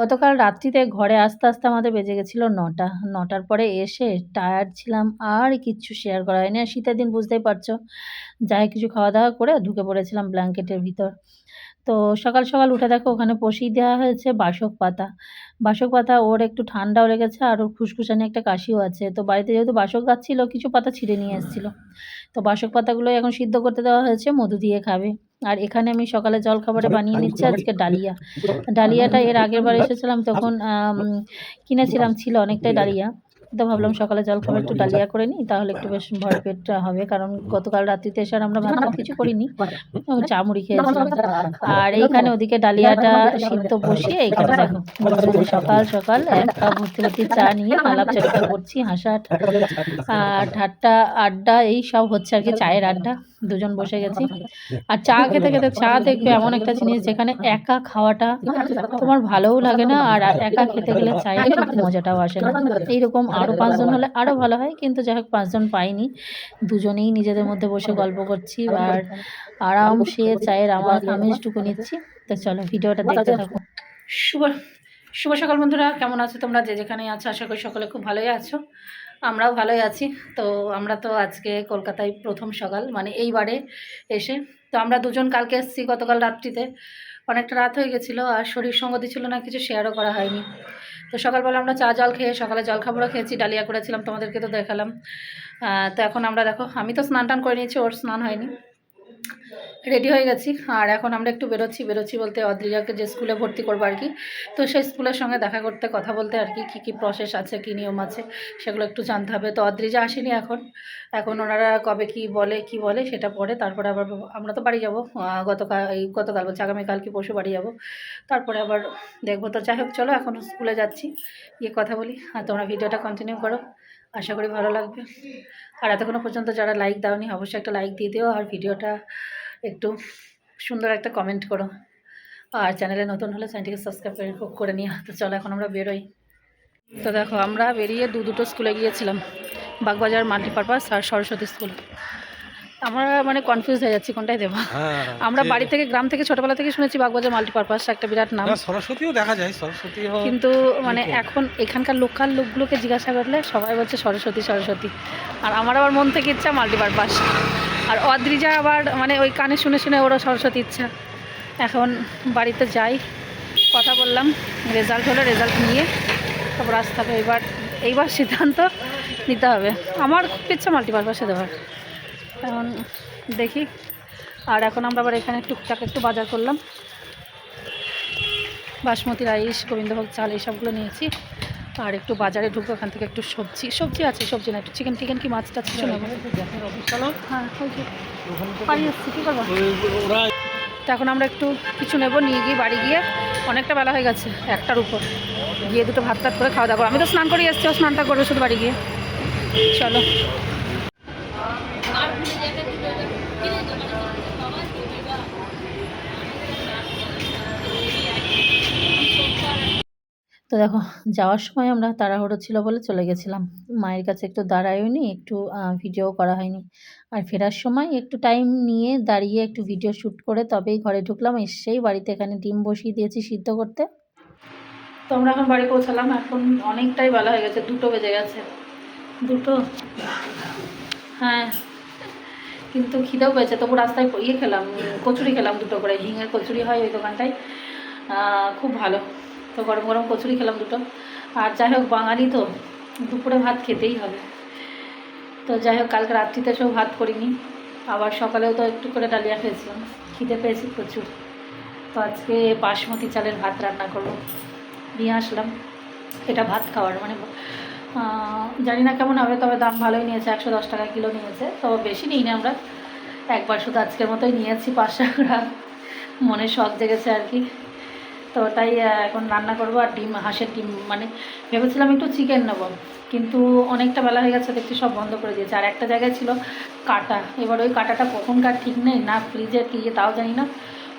গতকাল রাত্রিতে ঘরে আস্তে আস্তে আমাদের বেজে গেছিল নটা। নটার পরে এসে টায়ার্ড ছিলাম, আর কিচ্ছু শেয়ার করা হয়নি। আর শীতের দিন বুঝতেই পারছ, যাই কিছু খাওয়া দাওয়া করে ঢুকে পড়েছিলাম ব্ল্যাঙ্কেটের ভিতর। তো সকাল সকাল উঠে দেখো ওখানে বসিয়ে দেওয়া হয়েছে বাসক পাতা। বাসক পাতা ওর একটু ঠান্ডাও লেগেছে আর ওর খুসখুসানি একটা কাশিও আছে। তো বাড়িতে যেহেতু বাসক গাছ ছিল কিছু পাতা ছিঁড়ে নিয়ে এসেছিল। তো বাসক পাতাগুলো এখন সিদ্ধ করতে দেওয়া হয়েছে মধু দিয়ে খাবে। আর এখানে আমি সকালে জলখাবারে বানিয়ে নিচ্ছি আজকে ডালিয়া। ডালিয়াটা এর আগের বার এসেছিলাম তখন কিনেছিলাম ছিল অনেকটাই ডালিয়া। তো ভাবলাম সকালে জলখাবার একটু ডালিয়া করে নিই তাহলে একটু বেশ ভরপেট হবে কারণ গতকাল রাত্রিতে এসে আর আমরা ভাত কিছু করিনি। চা মুড়ি খেয়েছিলাম। আর এইখানে ওদিকে ডালিয়াটা সিদ্ধ বসিয়ে এইখানে দেখো সকাল সকাল এক কাপ ভর্তি ভর্তি চা নিয়ে আলাপ চালিকা করছি হাসা আর ঠাট্টা আড্ডা এই সব হচ্ছে আর কি চায়ের আড্ডা। দুজন বসে গেছি। আর চা খেতে খেতে চা দেখবে এমন একটা জিনিস যেখানে একা খাওয়াটা তোমার ভালোও লাগে না আর একা খেতে গেলে চায়ের মজাটাও আসে না। এইরকম আরও পাঁচজন হলে আরও ভালো হয় কিন্তু যাই হোক পাঁচজন পাইনি। দুজনেই নিজেদের মধ্যে বসে গল্প করছি আর আরাম সে চায়ের আমার আমেজটুকু নিচ্ছি। তো চলো ভিডিওটা দেখতে থাকো। শুভ শুভ সকাল বন্ধুরা কেমন আছো তোমরা? যে যেখানে আছো আশা করি সকলে খুব ভালোই আছো। আমরাও ভালোই আছি। তো আমরা তো আজকে কলকাতায় প্রথম সকাল মানে এইবারে এসে। তো আমরা দুজন কালকে এসেছি গতকাল রাত্রিতে। অনেকটা রাত হয়ে গেছিল আর শরীর সঙ্গ দিচ্ছিল না, কিছু শেয়ারও করা হয়নি। তো সকালবেলা আমরা চা, জল খেয়ে, সকালে জলখাবারও খেয়েছি, ডালিয়া করেছিলাম, তোমাদেরকে তো দেখালাম। তো এখন আমরা দেখো, আমি তো স্নান টান করে নিয়েছি, ওর স্নান হয়নি। রেডি হয়ে গেছি। আর এখন আমরা একটু বেরোচ্ছি বেরোচ্ছি বলতে অদ্রিজাকে যে স্কুলে ভর্তি করব আর কি। তো সেই স্কুলের সঙ্গে দেখা করতে, কথা বলতে আর কি, কী কী প্রসেস আছে, কী নিয়ম আছে, সেগুলো একটু জানতে হবে। তো অদ্রিজা আসেনি এখন। এখন ওনারা কবে কি বলে কি বলে সেটা পরে। তারপরে আবার আমরা তো বাড়ি যাব। গতকাল, এই গতকাল বলছে, আগামীকাল কি পরশু বাড়ি যাব। তারপরে আবার দেখব। তো যাই হোক, চলো এখন স্কুলে যাচ্ছি, গিয়ে কথা বলি। আর তোমরা ভিডিওটা কন্টিনিউ করো। আশা করি ভালো লাগবে। আর এতক্ষণও পর্যন্ত যারা লাইক দাওনি, অবশ্যই একটা লাইক দিয়ে দিও। আর ভিডিওটা একটু সুন্দর একটা কমেন্ট করো। আর চ্যানেলে নতুন হলে চ্যানেলটিকে সাবস্ক্রাইব করে করে নিও। তো চলো এখন আমরা বেরোই। তো দেখো আমরা বেরিয়ে দু দুটো স্কুলে গিয়েছিলাম। বাগবাজার মাল্টিপারপাস আর সরস্বতী স্কুল আমরা মানে কনফিউজ হয়ে যাচ্ছি কোনটাই দেবো? হ্যাঁ আমরা বাড়ি থেকে গ্রাম থেকে ছোটোবেলা থেকে শুনেছি বাগবাজার মাল্টিপারপাস একটা বিরাট নাম। সরস্বতীও দেখা যায় সরস্বতী কিন্তু মানে এখন এখানকার লোকাল লোকগুলোকে জিজ্ঞাসা করলে সবাই বলছে সরস্বতী সরস্বতী। আর আমার আবার মন থেকে ইচ্ছা মাল্টিপারপাস। আর অদ্রিজা আবার মানে ওই কানে শুনে শুনে ওরা সরস্বতী ইচ্ছা। এখন বাড়িতে যাই, কথা বললাম রেজাল্ট হলে রেজাল্ট নিয়ে তারপর আসতে হবে। এবার, এইবার সিদ্ধান্ত নিতে হবে। আমার খুব ইচ্ছা মাল্টিপারপাসে দেওয়ার এখন দেখি। আর এখন আমরা আবার এখানে টুকটাক একটু বাজার করলাম। বাসমতি, রাইস, গোবিন্দভোগ, চাল এইসবগুলো নিয়েছি। আর একটু বাজারে ঢুকবো, ওখান থেকে একটু সবজি সবজি আছে, সবজি না, একটু চিকেন টিকেন কি মাছ টাছ কিছু নেব। হ্যাঁ তো এখন আমরা একটু কিছু নেব, নিয়ে গিয়ে বাড়ি গিয়ে অনেকটা বেলা হয়ে গেছে, একটার উপর। গিয়ে দুটো ভাত টাত করে খাওয়া দাওয়া করো আমি তো স্নান করে এসছি ও স্নানটা করব শুধু বাড়ি গিয়ে। চলো। তো দেখো, যাওয়ার সময় আমরা তাড়াহুড়ো ছিল বলে চলে গেছিলাম। মায়ের কাছে একটু দাঁড়ায়নি, একটু ভিডিও করা হয়নি। আর ফেরার সময় একটু টাইম নিয়ে দাঁড়িয়ে একটু ভিডিও শ্যুট করে তবেই ঘরে ঢুকলাম, এসেই বাড়িতে এখানে ডিম বসিয়ে দিয়েছি সিদ্ধ করতে। তো আমরা এখন বাড়ি পৌঁছালাম, এখন অনেকটাই বেলা হয়ে গেছে, দুটো বেজে গেছে। দুটো? হ্যাঁ কিন্তু খিদেও পেয়েছে, তবু রাস্তায় ইয়ে খেলাম, কচুরি খেলাম দুটো করে ঝিঙের কচুরি হয় ওই দোকানটায়। খুব ভালো। তো গরম গরম কচুরি খেলাম দুটো। আর যাই হোক, বাঙালি তো, দুপুরে ভাত খেতেই হবে। তো যাই হোক, কালকে রাত্রিতে সব ভাত করিনি। আবার সকালেও তো একটু করে ডালিয়া খেয়েছিলাম। খিদে পেয়েছি প্রচুর। তো আজকে বাসমতি চালের ভাত রান্না করব। নিয়ে আসলাম। এটা ভাত খাওয়ার মানে জানি না কেমন হবে, তবে দাম ভালোই নিয়েছে। একশো দশ টাকা কিলো নিয়েছে। তো বেশি নিই না আমরা। একবার শুধু আজকের মতোই নিয়েছি পাঁচশো গ্রাম। মনে শখ জেগেছে আর কি। তো তাই এখন রান্না করব আর ডিম, হাঁসের ডিম। মানে ভেবেছিলাম একটু চিকেন নেব, কিন্তু অনেকটা বেলা হয়ে গেছে, দেখছি সব বন্ধ করে দিয়েছে। আর একটা জায়গায় ছিল কাটা। এবার ওই কাটাটা কখনকার ঠিক নেই, না ফ্রিজে কি, তাও জানি না।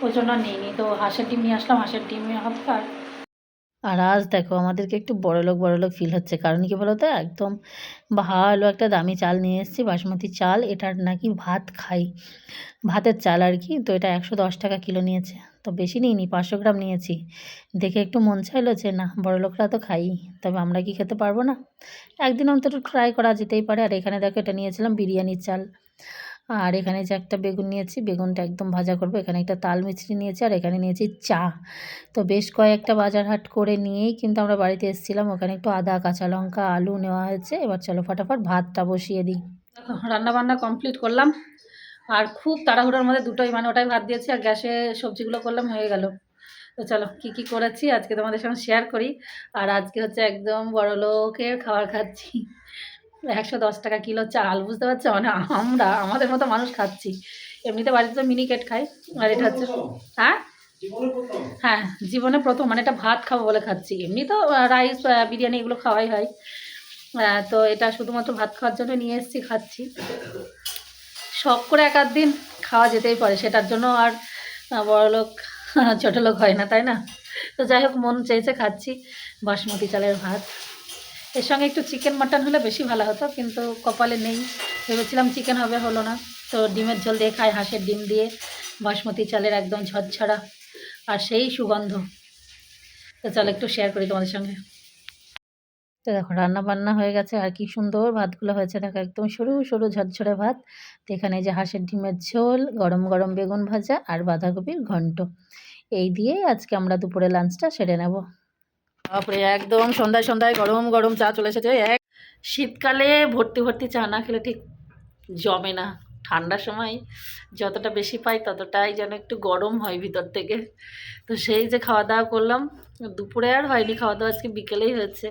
ওই জন্য নিইনি। তো হাঁসের ডিম নিয়ে আসলাম, হাঁসের ডিম হবে আর আর আজ দেখো আমাদেরকে একটু বড়লোক বড়লোক ফিল হচ্ছে। কারণ কি বলো তো একদম ভালো একটা দামি চাল নিয়ে এসেছি, বাসমতি চাল। এটার নাকি ভাত খাই। ভাতের চাল আর কি। তো এটা একশো দশ টাকা কিলো নিয়েছে। তো বেশি নিইনি, পাঁচশো গ্রাম নিয়েছি। দেখে একটু মন চাইলো যে, না, বড়লোকরা তো খাই। তবে আমরা কি খেতে পারব না? একদিন অন্তত ট্রাই করা যেতেই পারে। আর এখানে দেখো এটা নিয়েছিলাম বিরিয়ানির চাল। আর এখানে যে একটা বেগুন নিয়েছি, বেগুনটা একদম ভাজা করব। এখানে একটা তাল মিছরি নিয়েছি আর এখানে নিয়েছি চা। তো বেশ কয়েকটা বাজার হাট করে নিয়েই কিন্তু আমরা বাড়িতে এসেছিলাম। ওখানে একটু আদা, কাঁচা লঙ্কা, আলু নেওয়া হয়েছে। এবার চলো ফটাফট ভাতটা বসিয়ে দিই। রান্না বান্না কমপ্লিট করলাম। আর খুব তাড়াহুড়োর মধ্যে দুটোই মানে ওটাই ভাত দিয়েছি আর গ্যাসে সবজিগুলো করলাম, হয়ে গেল। তো চলো, কী কী করেছি আজকে তোমাদের সঙ্গে শেয়ার করি। আর আজকে হচ্ছে একদম বড় লোকের খাবার খাচ্ছি। একশো দশ টাকা কিলো চাল বুঝতে পারছ? মানে আমরা আমাদের মতো মানুষ খাচ্ছি। এমনিতে বাড়িতে তো মিনিকেট খাই আর এটা হচ্ছে হ্যাঁ? হ্যাঁ জীবনে প্রথম। মানে এটা ভাত খাব বলে খাচ্ছি। এমনি তো রাইস বিরিয়ানি এগুলো খাওয়াই হয়। তো এটা শুধুমাত্র ভাত খাওয়ার জন্য নিয়ে এসেছি খাচ্ছি। শখ করে এক আধ দিন খাওয়া যেতেই পারে। সেটার জন্য আর বড়লোক ছোটো লোক হয় না তাই না? তো যাই হোক মন চেয়েছে খাচ্ছি। বাসমতি চালের ভাত। এর সঙ্গে একটু চিকেন মাটন হলে বেশি ভালো হতো, কিন্তু কপালে নেই। ভেবেছিলাম চিকেন হবে, হলো না। তো ডিমের ঝোল দিয়ে খাই, হাঁসের ডিম দিয়ে। বাসমতি চালের একদম ঝরঝরা। আর সেই সুগন্ধ। তো চলো একটু শেয়ার করি তোমাদের সঙ্গে। তো দেখো রান্না বান্না হয়ে গেছে, আর কি সুন্দর ভাতগুলো হয়েছে। দেখো, একদম সরু সরু ঝরঝরে ভাত। তো এখানে যে হাঁসের ডিমের ঝোল, গরম গরম বেগুন ভাজা আর বাঁধাকপির ঘন্ট। এই দিয়েই আজকে আমরা দুপুরে লাঞ্চটা সেরে নেব। তারপরে একদম সন্ধ্যায় সন্ধ্যায় গরম গরম চা চলে এসেছে। এক শীতকালে ভর্তি ভর্তি চা না খেলে ঠিক জমে না। ঠান্ডার সময় যতটা বেশি পাই ততটাই যেন একটু গরম হয় ভিতর থেকে। তো সেই যে খাওয়া দাওয়া করলাম, দুপুরে আর হয়নি, খাওয়া দাওয়া আজকে বিকেলেই হয়েছে।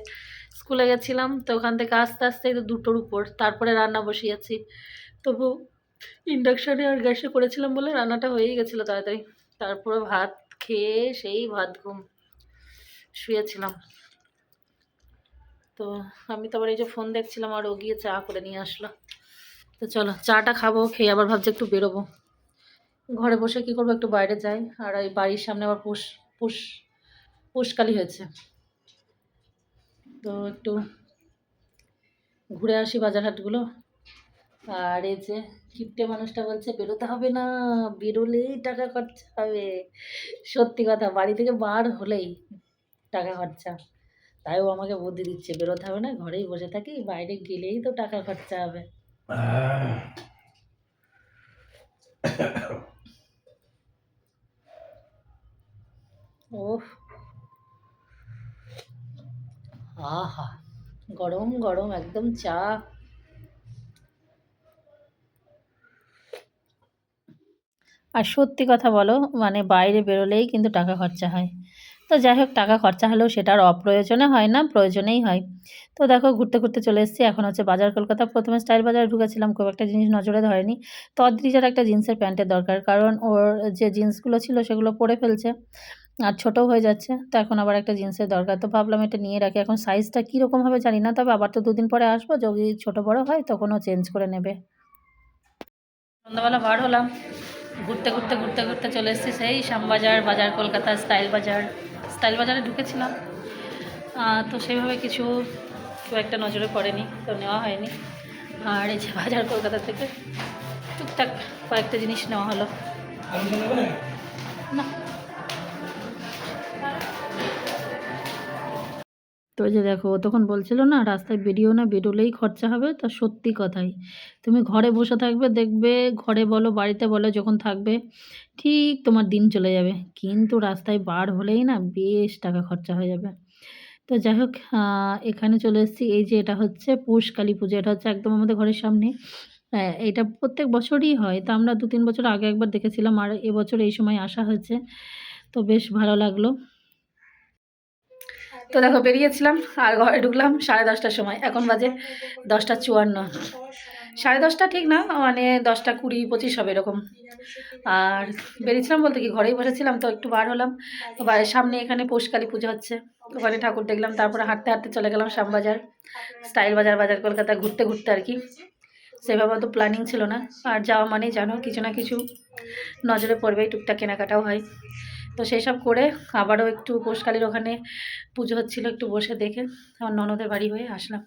স্কুলে গেছিলাম, তো ওখান থেকে আস্তে আস্তে তো দুটোর উপর, তারপরে রান্না বসিয়েছি তবু ইন্ডাকশানে আর গ্যাসে করেছিলাম বলে রান্নাটা হয়েই গেছিল তাড়াতাড়ি। তারপরে ভাত খেয়ে সেই ভাত ঘুম। শুয়েছিলাম। তো আমি তো আবার এই যে ফোন দেখছিলাম, আর ও গিয়ে চা করে নিয়ে আসলো। তো চলো, চাটা খাব, খেয়ে আবার ভাবছি একটু বেরোবো। ঘরে বসে কি করব, একটু বাইরে যাই। আর এই বাড়ির সামনে আবার পুষ পুষ, পুষকালি হয়েছে। তো একটু ঘুরে আসি বাজারহাটগুলো। আর এই যে কিপটে মানুষটা বলছে, বেরোতে হবে না, বেরোলেই টাকা খরচা হবে। সত্যি কথা, বাড়ি থেকে বার হলেই। টাকা খরচা। তাই ও আমাকে বুদ্ধি দিচ্ছে, বেরোতে হবে না, ঘরেই বসে থাকি, বাইরে গেলেই তো টাকা খরচা হবে। ওহ। আহা, গরম গরম, একদম চা। আর সত্যি কথা বলো মানে বাইরে বেরোলেই কিন্তু টাকা খরচা হয়। তো যাই হোক, টাকা খরচা হলেও সেটা আর অপ্রয়োজনে হয় না, প্রয়োজনেই হয়। তো দেখো, ঘুরতে ঘুরতে চলে এসেছি। এখন হচ্ছে বাজার, কলকাতা। প্রথমে স্টাইল বাজারে ঢুকেছিলাম, খুব একটা জিনিস নজরে ধরেনি। তো অদ্রিজার একটা জিন্সের প্যান্টের দরকার, কারণ ওর যে জিন্সগুলো ছিল সেগুলো পরে ফেলছে আর ছোটো হয়ে যাচ্ছে। তো এখন আবার একটা জিন্সের দরকার। তো ভাবলাম এটা নিয়ে রাখি। এখন সাইজটা কীরকম হবে জানি না, তবে আবার তো দুদিন পরে আসব। যদি ছোটো বড়ো হয় তখনও চেঞ্জ করে নেবে। সন্ধ্যাবেলা বার হলাম। ঘুরতে ঘুরতে ঘুরতে ঘুরতে চলে এসেছি। সেই শ্যামবাজার, বাজার, কলকাতা স্টাইল বাজার। স্টাইল বাজারে ঢুকেছিলাম তো সেভাবে কিছু খুব একটা নজরে পড়েনি তো নেওয়া হয়নি। আর এই যে বাজার কলকাতা থেকে টুকটাক কয়েকটা জিনিস নেওয়া হলো। না তো যে দেখো তখন বলছিল না, রাস্তায় বেরিয়েও না, বেরোলেই খরচা হবে, তা সত্যি কথাই। তুমি ঘরে বসে থাকবে, দেখবে, ঘরে বলো, বাড়িতে বলো, যখন থাকবে, ঠিক তোমার দিন চলে যাবে। কিন্তু রাস্তায় বার হলেই না বেশ টাকা খরচা হয়ে যাবে। তো যাই হোক এখানে চলে এসেছি। এই যে এটা হচ্ছে পৌষ কালী পুজো, এটা হচ্ছে একদম আমাদের ঘরের সামনে। এটা প্রত্যেক বছরই হয়। তা আমরা দু তিন বছর আগে একবার দেখেছিলাম, আর এবছর এই সময় আসা হয়েছে। তো বেশ ভালো লাগল। তো দেখো বেরিয়েছিলাম আর ঘরে ঢুকলাম সাড়ে দশটার সময়। এখন বাজে দশটা চুয়ান্ন। সাড়ে দশটা ঠিক না মানে দশটা কুড়ি পঁচিশ হবে এরকম। আর বেরিয়েছিলাম বলতে কি, ঘরেই বসেছিলাম তো একটু বার হলাম। তো বাড়ির সামনে এখানে পৌষকালী পুজো হচ্ছে। ওখানে ঠাকুর দেখলাম, তারপরে হাঁটতে হাঁটতে চলে গেলাম শ্যামবাজার স্টাইল বাজার বাজার কলকাতা ঘুরতে ঘুরতে আর কি। সেভাবে তো প্ল্যানিং ছিল না। আর যাওয়া মানেই জানো, কিছু না কিছু নজরে পড়বেই, টুকটাক কেনাকাটাও হয়। তো সেই সব করে আবারও একটু পোষকালীর ওখানে পুজো হচ্ছিল, একটু বসে দেখে আমার ননদের বাড়ি হয়ে আসলাম।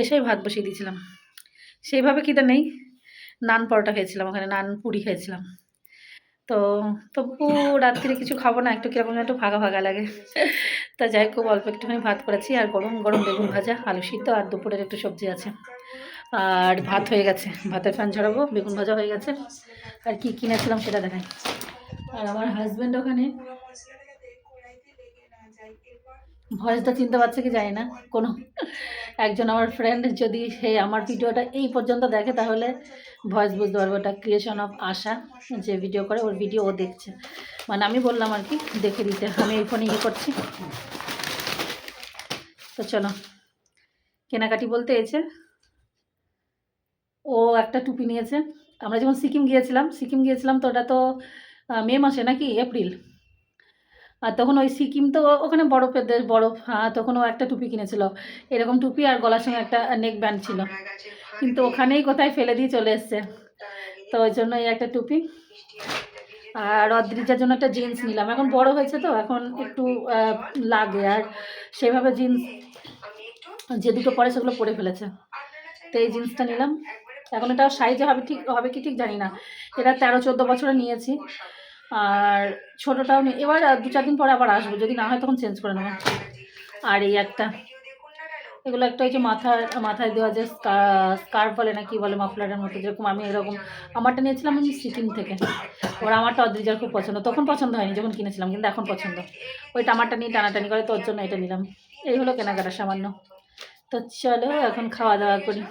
এসেই ভাত বসিয়ে দিয়েছিলাম। সেইভাবে খিদে নেই, নান পরোটা খেয়েছিলাম ওখানে, নান পুরি খেয়েছিলাম। তো তবু রাত্রে কিছু খাব না, একটু কীরকম একটু ফাঁকা ফাঁকা লাগে। তা যাই খুব অল্প একটুখানি ভাত করেছি, আর গরম গরম বেগুন ভাজা, আলু সিদ্ধ আর দুপুরের একটু সবজি আছে। আর ভাত হয়ে গেছে, ভাতের ফ্যান ছড়াবো বেগুন ভাজা হয়ে গেছে। আর কি কিনেছিলাম সেটা দেখাই। আর আমার হাজব্যান্ড ওখানে ভয়েসটা চিনতে পারছে কি জানি না। কোনো একজন আমার ফ্রেন্ড যদি সে আমার ভিডিওটা এই পর্যন্ত দেখে, তাহলে ভয়েস বুঝতে পারব ওটা ক্রিয়েশন অফ আশা যে ভিডিও করে, ওর ভিডিও ও দেখছে। মানে আমি বললাম আর কি, দেখে দিতে। আমি এই ফোনে ইয়ে করছি। তো চলো, কেনাকাটি বলতে এসে ও একটা টুপি নিয়েছে। আমরা যখন সিকিম গিয়েছিলাম সিকিম গিয়েছিলাম তো ওটা তো মে মাসে নাকি? এপ্রিল। আর তখন ওই সিকিম তো ওখানে বরফের দেশ, বরফ হ্যাঁ তখন ও একটা টুপি কিনেছিল। এরকম টুপি আর গলার সঙ্গে একটা নেক ব্যান্ড ছিল। কিন্তু ওখানেই কোথায় ফেলে দিয়ে চলে এসছে। তো ওই জন্য এই একটা টুপি। আর অদ্রিজার জন্য একটা জিন্স নিলাম। এখন বড় হয়েছে তো, এখন একটু লাগে। আর সেভাবে জিন্স, যে দুটো পরে সেগুলো পরে ফেলেছে। তো এই জিন্সটা নিলাম। এখন এটা সাইজে হবে ঠিক, হবে কি ঠিক জানি না। এটা তেরো, চোদ্দ বছরে নিয়েছি। আর ছোটোটাও নিয়ে, এবার দু চার দিন পরে আবার আসব, যদি না হয় তখন চেঞ্জ করে নেব। আর এই একটা, এগুলো একটা হচ্ছে মাথার, মাথায় দেওয়া যে স্কার্ফ বলে না কি বলে মাফলারের মতো, যেরকম আমি এরকম, আমারটা নিয়েছিলাম আমি সিকিম থেকে। ওর আমারটা অদ্রিজার খুব পছন্দ, তখন পছন্দ হয়নি যখন কিনেছিলাম, কিন্তু এখন পছন্দ। ওইটা আমারটা নিয়ে টানাটানি করে, তোর জন্য এটা নিলাম। এই হলো কেনাকাটা সামান্য। তো চলো, এখন খাওয়া দাওয়া করি।